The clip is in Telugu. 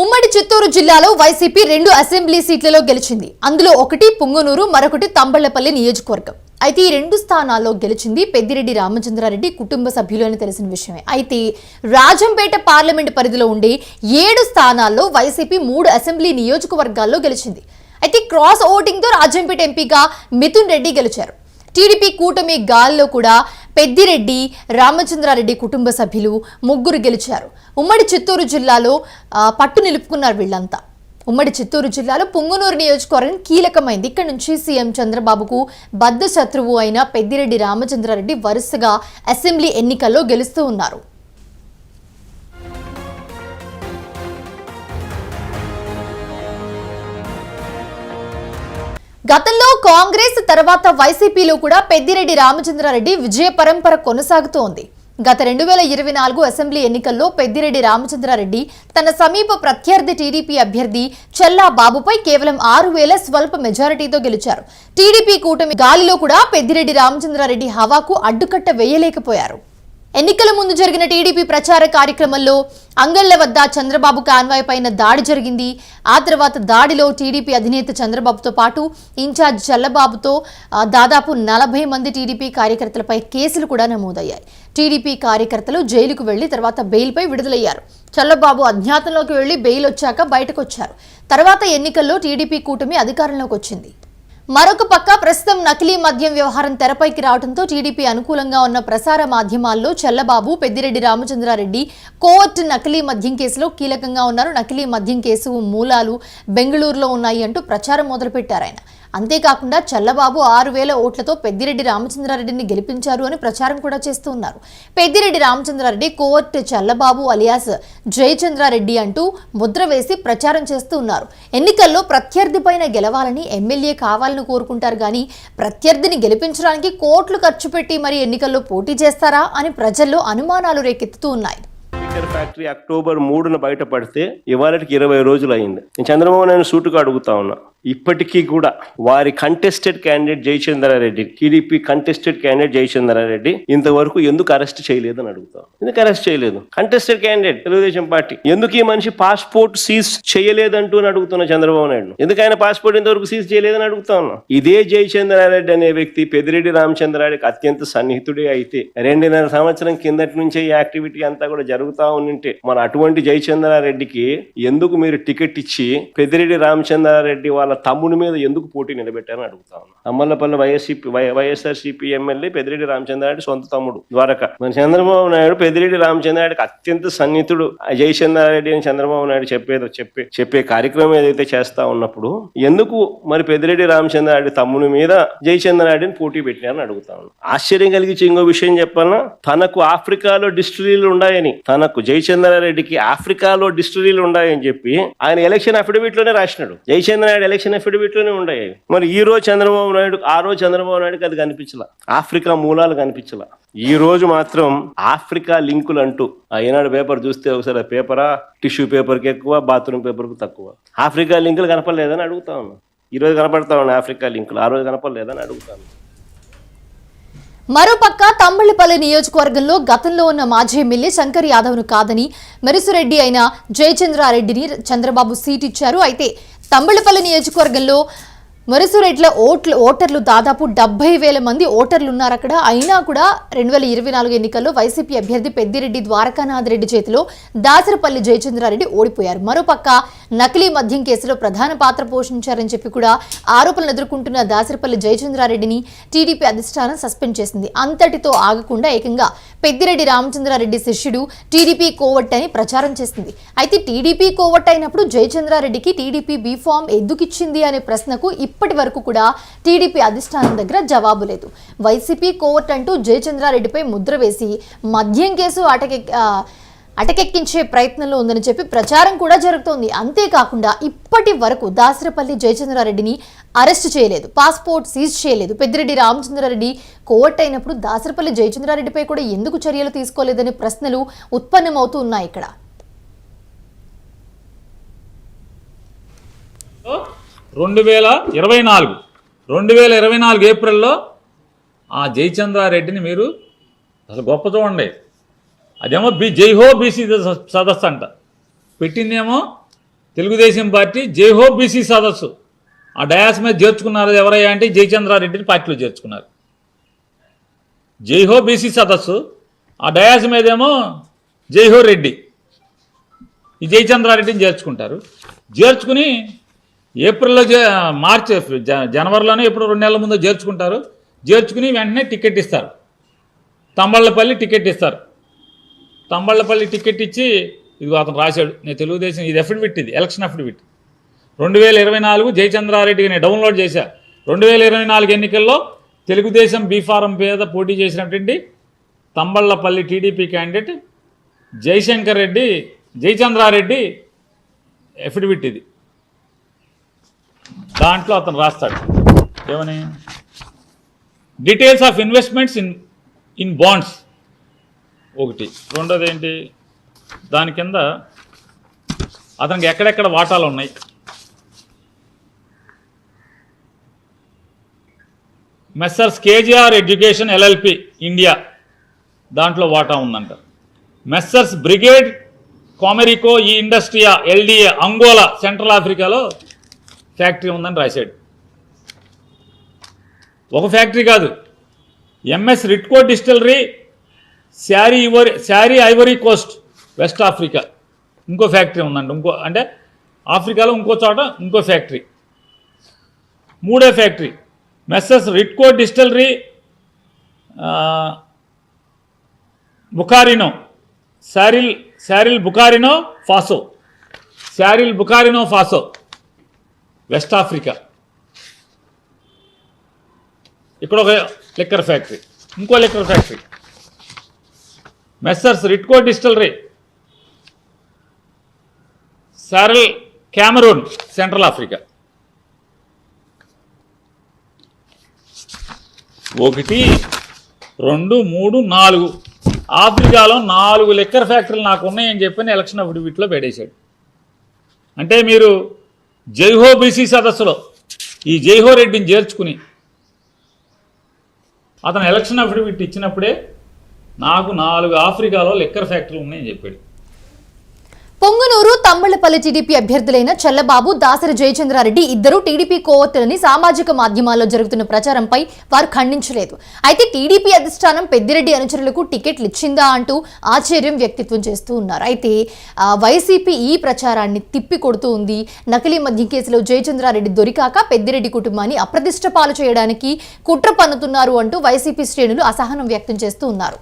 ఉమ్మడి చిత్తూరు జిల్లాలో వైసీపీ రెండు అసెంబ్లీ సీట్లలో గెలిచింది. అందులో ఒకటి పుంగనూరు మరొకటి తంబళ్ళపల్లి నియోజకవర్గం. అయితే ఈ రెండు స్థానాల్లో గెలిచింది పెద్దిరెడ్డి రామచంద్రారెడ్డి కుటుంబ సభ్యులని తెలిసిన విషయమే. అయితే రాజంపేట పార్లమెంట్ పరిధిలో ఉండే ఏడు స్థానాల్లో వైసీపీ మూడు అసెంబ్లీ నియోజకవర్గాల్లో గెలిచింది. అయితే క్రాస్ ఓటింగ్తో రాజంపేట ఎంపీగా మిథున్ రెడ్డి గెలిచారు. టీడీపీ కూటమి గాల్లో కూడా పెద్దిరెడ్డి రామచంద్రారెడ్డి కుటుంబ సభ్యులు ముగ్గురు గెలిచారు. ఉమ్మడి చిత్తూరు జిల్లాలో పట్టు నిలుపుకున్నారు వీళ్ళంతా. ఉమ్మడి చిత్తూరు జిల్లాలో పుంగునూరు నియోజకవర్గం కీలకమైంది. ఇక్కడ నుంచి సీఎం చంద్రబాబుకు బద్ద శత్రువు అయిన పెద్దిరెడ్డి రామచంద్రారెడ్డి వరుసగా అసెంబ్లీ ఎన్నికల్లో గెలుస్తూ ఉన్నారు. గతంలో కాంగ్రెస్ తర్వాత వైసీపీలో కూడా పెద్దిరెడ్డి రామచంద్రారెడ్డి విజయ పరంపర కొనసాగుతోంది గత రెండు వేల ఇరవై నాలుగు అసెంబ్లీ ఎన్నికల్లో పెద్దిరెడ్డి రామచంద్రారెడ్డి తన సమీప ప్రత్యర్థి టీడీపీ అభ్యర్థి చెల్లా బాబుపై కేవలం ఆరు వేల స్వల్ప మెజారిటీతో గెలిచారు. టీడీపీ కూటమి గాలిలో కూడా పెద్దిరెడ్డి రామచంద్రారెడ్డి హవాకు అడ్డుకట్ట వేయలేకపోయారు. ఎన్నికల ముందు జరిగిన టీడీపీ ప్రచార కార్యక్రమంలో అంగళ్ళ వద్ద చంద్రబాబు కాన్వాయ్ పైన దాడి జరిగింది. ఆ తర్వాత దాడిలో టీడీపీ అధినేత చంద్రబాబుతో పాటు ఇన్ఛార్జ్ చల్లబాబుతో దాదాపు నలభై మంది టీడీపీ కార్యకర్తలపై కేసులు కూడా నమోదయ్యాయి. టీడీపీ కార్యకర్తలు జైలుకు వెళ్ళి తర్వాత బెయిల్పై విడుదలయ్యారు. చల్లబాబు అజ్ఞాతంలోకి వెళ్ళి బెయిల్ వచ్చాక బయటకు వచ్చారు తర్వాత ఎన్నికల్లో టీడీపీ కూటమి అధికారంలోకి వచ్చింది. మరొక పక్క ప్రస్తుతం నకిలీ మద్యం వ్యవహారం తెరపైకి రావడంతో టీడీపీ అనుకూలంగా ఉన్న ప్రసార మాధ్యమాల్లో చల్లబాబు పెద్దిరెడ్డి రామచంద్రారెడ్డి కోర్టు నకిలీ మద్యం కేసులో కీలకంగా ఉన్నారు. నకిలీ మద్యం కేసు మూలాలు బెంగళూరులో ఉన్నాయి అంటూ ప్రచారం మొదలుపెట్టారు ఆయన. అంతేకాకుండా చల్లబాబు ఆరు వేల ఓట్లతో పెద్దిరెడ్డి రామచంద్రారెడ్డిని గెలిపించారు అని ప్రచారం కూడా చేస్తూ ఉన్నారు. పెద్దిరెడ్డి రామచంద్రారెడ్డి కోర్ట్ చల్లబాబు అలియాస్ జయచంద్రారెడ్డి అంటూ ముద్ర వేసి ప్రచారం చేస్తూ ఉన్నారు. ఎన్నికల్లో ప్రత్యర్థి పైన గెలవాలని ఎమ్మెల్యే కావాలని కోరుకుంటారు కానీ ప్రత్యర్థిని గెలిపించడానికి కోట్లు ఖర్చు పెట్టి మరి ఎన్నికల్లో పోటీ చేస్తారా అని ప్రజల్లో అనుమానాలు రేకెత్తుతూ ఉన్నాయి. స్పీకర్ ఫ్యాక్టరీ అక్టోబర్ మూడున బయటపడితే ఇవాళకి ఇరవై రోజులు అయింది నేను చంద్రబాబు నాయుడు సూటుగా అడుగుతా ఉన్నా. ఇప్పటికీ కూడా వారి contested candidate Jayachandra Reddy TDP contested candidate Jayachandra Reddy ఇంతవరకు ఎందుకు అరెస్ట్ చేయలేదని అడుగుతాం. ఎందుకు అరెస్ట్ చేయలేదు? Contested candidate Telugu Desam party. ఎందుకు ఈ మనిషి పాస్పోర్ట్ సీజ్ చేయలేదంటూ అని చంద్రబాబు నాయుడు? ఎందుకు ఆయన పాస్పోర్ట్ ఇంతవరకు సీజ్ చేయలేదని అడుగుతా ఉన్నా? ఇదే జయచంద్రారెడ్డి అనే వ్యక్తి పెదిరెడ్డి రామచంద్రారెడ్డికి అత్యంత సన్నిహితుడే అయితే రెండున్నర సంవత్సరం కిందటి నుంచే ఈ యాక్టివిటీ అంతా కూడా జరుగుతా ఉంటే మన అటువంటి జయచంద్రారెడ్డికి ఎందుకు మీరు టికెట్ ఇచ్చి పెద్దిరెడ్డి రామచంద్రారెడ్డి వాళ్ళ తమ్ముని మీద ఎందుకు పోటీ నిలబెట్టారని అడుగుతా ఉన్నా. Ammallapalli YSCP YSR CP MLA Peddireddy Ramachandra Reddy సొంత తమ్ముడు ద్వారక. మన చంద్రబాబు నాయుడు పెద్దిరెడ్డి రామచంద్రారెడ్డికి అత్యంత సన్నిహితుడు. జయచంద్రారెడ్డి అని చంద్రబాబు నాయుడు చెప్పేది చెప్పే చెప్పే కార్యక్రమం ఏదైతే చేస్తా ఉన్నప్పుడు ఎందుకు మరి పెద్దిరెడ్డి రామచంద్రారెడ్డి తమ్ముని మీద జయచంద్రారెడ్డిని పోటీ పెట్టినారని అడుగుతా ఉన్నాను ఆశ్చర్యం కలిగించే ఇంకో విషయం చెప్పాలన్నా తనకు ఆఫ్రికాలో డిస్టిలీలు ఉన్నాయని తనకు జయచంద్రారెడ్డికి ఆఫ్రికాలో డిస్టిలీలు ఉన్నాయని చెప్పి ఆయన ఎలక్షన్ అఫిడవిట్లోనే రాసినాడు. జయచంద్రారెడ్డి ఎలక్షన్ అఫిడవిట్లోనే ఉన్నాయి మరి ఈ రోజు చంద్రబాబు నాయుడు ఆ రోజు చంద్రబాబు నాయుడుకి అది కనిపించలా? ఆఫ్రికా మూలాలు కనిపించలా? ఈ రోజు మాత్రం ఆఫ్రికా లింకులు అంటూ ఆ ఈనాడు పేపర్ చూస్తే ఒకసారి పేపరా? టిష్యూ పేపర్కి ఎక్కువ బాత్రూమ్ పేపర్కి తక్కువ. ఆఫ్రికా లింకులు కనపడలేదని అడుగుతా ఈ రోజు కనపడతా ఉన్నాయి ఆఫ్రికా లింకులు ఆ రోజు కనపడలేదని అడుగుతాను మరోపక్క తమ్మళ్ళపల్లి నియోజకవర్గంలో గతంలో ఉన్న మాజీ ఎమ్మెల్యే శంకర్ యాదవ్ను కాదని మెరుసురెడ్డి అయిన జయచంద్రారెడ్డిని చంద్రబాబు సీట్ ఇచ్చారు. అయితే తంబళ్ళపల్లి నియోజకవర్గంలో మెరుసురెడ్ల ఓట్లు ఓటర్లు దాదాపు డెబ్బై వేల మంది ఓటర్లు ఉన్నారు అక్కడ. అయినా కూడా రెండు వేల ఇరవై నాలుగు ఎన్నికల్లో వైసీపీ అభ్యర్థి పెద్దిరెడ్డి ద్వారకానాథ్ రెడ్డి చేతిలో దాసరపల్లి జయచంద్రారెడ్డి ఓడిపోయారు. మరోపక్క నకిలీ మద్యం కేసులో ప్రధాన పాత్ర పోషించారని చెప్పి కూడా ఆరోపణలు ఎదుర్కొంటున్న దాసరపల్లి జయచంద్రారెడ్డిని టీడీపీ అధిష్టానం సస్పెండ్ చేసింది. అంతటితో ఆగకుండా ఏకంగా పెద్దిరెడ్డి రామచంద్రారెడ్డి శిష్యుడు టీడీపీ కోవట్ అని ప్రచారం చేసింది. అయితే టీడీపీ కోవట్ అయినప్పుడు జయచంద్రారెడ్డికి టీడీపీ బీఫామ్ ఎందుకు ఇచ్చింది అనే ప్రశ్నకు ఇప్పటి వరకు కూడా టీడీపీ అధిష్టానం దగ్గర జవాబు లేదు. వైసీపీ కోర్టు అంటూ జయచంద్రారెడ్డిపై ముద్ర వేసి మద్యం కేసు అటకె అటకెక్కించే ప్రయత్నంలో ఉందని చెప్పి ప్రచారం కూడా జరుగుతోంది. అంతేకాకుండా ఇప్పటి వరకు దాసరపల్లి జయచంద్రారెడ్డిని అరెస్ట్ చేయలేదు. పాస్పోర్ట్ సీజ్ చేయలేదు. పెద్దిరెడ్డి రామచంద్రారెడ్డి కోర్ట్ అయినప్పుడు దాసరపల్లి జయచంద్రారెడ్డిపై కూడా ఎందుకు చర్యలు తీసుకోలేదనే ప్రశ్నలు ఉత్పన్నమవుతూ ఉన్నాయి ఇక్కడ. రెండు వేల ఇరవై నాలుగు. రెండు వేల ఇరవై నాలుగు ఏప్రిల్లో ఆ జయచంద్రారెడ్డిని మీరు అసలు గొప్ప చూడండి. అదేమో బి జైహో బీసీ సదస్సు అంట. పెట్టిందేమో తెలుగుదేశం పార్టీ జైహో బీసీ సదస్సు. ఆ డయాస్ మీద చేర్చుకున్నారు ఎవరయ్యా అంటే జయచంద్రారెడ్డిని పార్టీలో చేర్చుకున్నారు. జైహో బీసీ సదస్సు ఆ డయాస్ మీదేమో జైహో రెడ్డి. ఈ జయచంద్రారెడ్డిని చేర్చుకుంటారు. చేర్చుకుని ఏప్రిల్లో మార్చి జ- జనవరిలోనే ఎప్పుడు రెండు నెలల ముందు చేర్చుకుంటారు చేర్చుకుని వెంటనే టికెట్ ఇస్తారు. తంబళ్ళపల్లి టికెట్ ఇస్తారు. తంబళ్ళపల్లి టికెట్ ఇచ్చి ఇది అతను రాశాడు నేను తెలుగుదేశం ఇది ఎఫిడవిట్ ఇది ఎలక్షన్ ఎఫిడవిట్ రెండు వేల ఇరవై నాలుగు జయచంద్రారెడ్డికి నేను డౌన్లోడ్ చేశా. రెండు వేల ఇరవై నాలుగు ఎన్నికల్లో తెలుగుదేశం బీఫారం పేద పోటీ చేసినటువంటి Thamballapalle TDP candidate Jayashankar Reddy Jayachandra Reddy affidavit ఇది. దాంట్లో అతను రాస్తాడు. ఏమని? Details of investments in in bonds ఒకటి. రెండోది ఏంటి దాని కింద అతనికి ఎక్కడెక్కడ వాటాలు ఉన్నాయి? Messrs KGR education LLP India దాంట్లో వాటా ఉందంట. Messrs Brigade Comercio e Industria LDA Angola central ఆఫ్రికాలో ఫ్యాక్టరీ ఉందని రాశాడు. ఒక ఫ్యాక్టరీ కాదు. MS Ritco distillery SARL Ivory SARL Ivory Coast West Africa ఇంకో ఫ్యాక్టరీ ఉందండి. ఇంకో అంటే ఆఫ్రికాలో ఇంకో చోట ఇంకో ఫ్యాక్టరీ. మూడో factory Messrs Ritco distillery Burkina SARL SARL Burkina Faso SARL Burkina Faso West Africa. ఇక్కడ ఒక లిక్కర్ ఫ్యాక్టరీ ఇంకో liquor factory. Messrs Ritco distillery SARL Cameroon Central Africa. ఒకటి రెండు మూడు నాలుగు. ఆఫ్రికాలో నాలుగు లిక్కర్ ఫ్యాక్టరీలు నాకు ఉన్నాయని చెప్పని ఎలక్షన్ అప్పుడు వీటిలో పెట్టేశాడు అంటే మీరు జైహో బీసీ సదస్సులో ఈ జైహో రెడ్డిని చేర్చుకుని అతను ఎలక్షన్ అఫిడవిట్ ఇచ్చినప్పుడే నాకు నాలుగు ఆఫ్రికాలో లిక్కర్ ఫ్యాక్టరీలు ఉన్నాయని చెప్పాడు. పొంగునూరు తమ్మళ్ళపల్లి టీడీపీ అభ్యర్థులైన చల్లబాబు దాసరి జయచంద్రారెడ్డి ఇద్దరు టీడీపీ కోవత్తులని సామాజిక మాధ్యమాల్లో జరుగుతున్న ప్రచారంపై వారు ఖండించలేదు. అయితే టీడీపీ అధిష్టానం పెద్దిరెడ్డి అనుచరులకు టికెట్లు ఇచ్చిందా అంటూ ఆశ్చర్యం వ్యక్తిత్వం చేస్తూ ఉన్నారు. అయితే వైసీపీ ఈ ప్రచారాన్ని తిప్పి కొడుతూ ఉంది. నకిలీ మద్యం కేసులో జయచంద్రారెడ్డి దొరికాక పెద్దిరెడ్డి కుటుంబాన్ని అప్రదిష్ట పాలు చేయడానికి కుట్ర పన్నుతున్నారు అంటూ వైసీపీ శ్రేణులు అసహనం వ్యక్తం చేస్తూ ఉన్నారు.